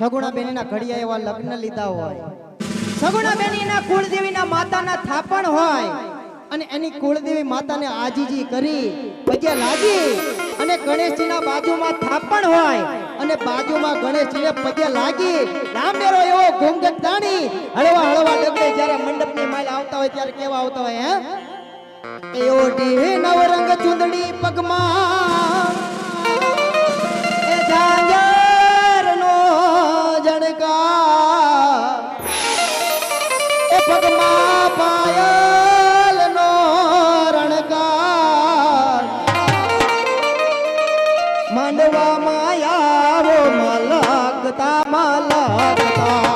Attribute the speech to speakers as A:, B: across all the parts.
A: સગુણા બેનીના ઘડિયા એવા લગ્ન લીધા હોય. સગુણા બેનીના કુળદેવીના માતાના થાપણ હોય. અને એની કુળદેવી માતાને આજીજી કરી પગે લાગી અને ગણેશજીના બાજુમાં થાપણ હોય અને બાજુમાં ગણેશજીને પગે લાગી. લાંબેરો એવો ઘૂંઘટ તાણી. હળવા હળવા ડગલે જ્યારે મંડપની માલ આવતા હોય ત્યારે કેવા આવતા હોય, હે? એવો ઓઢી નવરંગ ચુંદડી પગમાં પગમાં પાયલનો રણકાર માંડવા માયાવો મલકતા મલકતા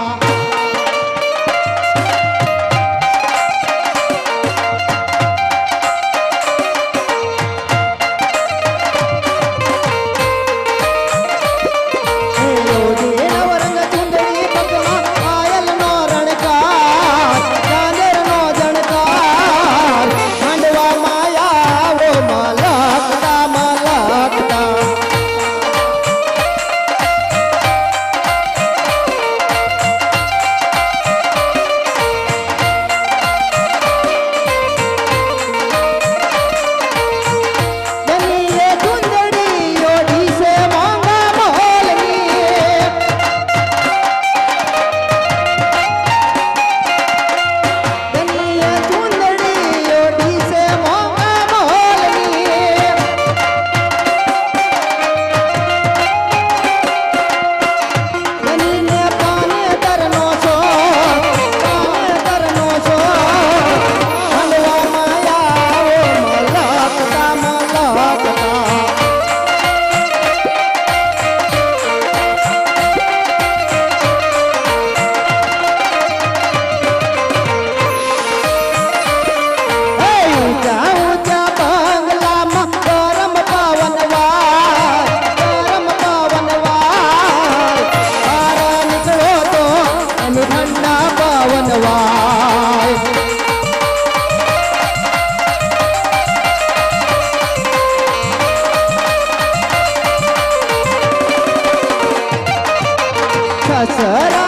A: سلام.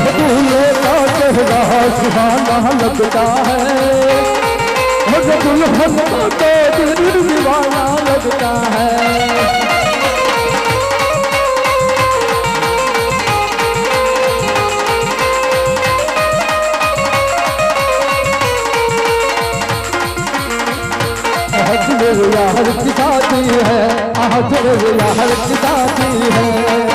B: दूल्हे का चेहरा सुहाना लगता है और दुल्हन का तो दिल दीवाना लगता है आज मेरे यार की शादी है आज मेरे यार की शादी है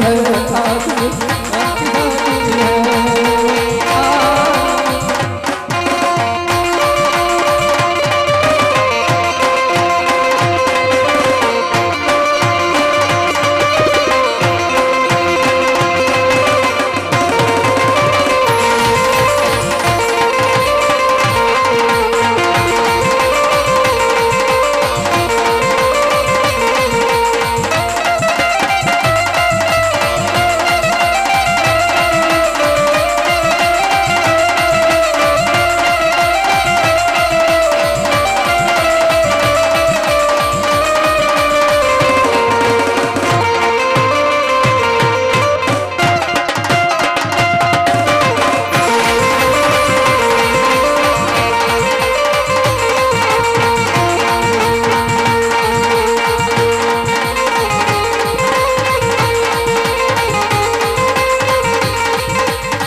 B: 아이고 아이고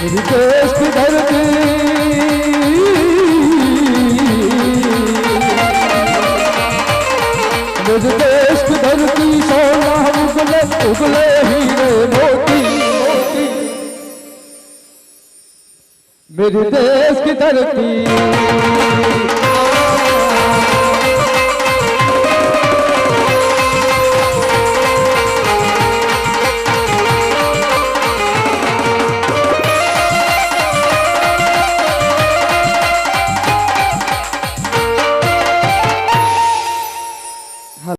B: मेरी देश की धरती मेरे देश देश की धरती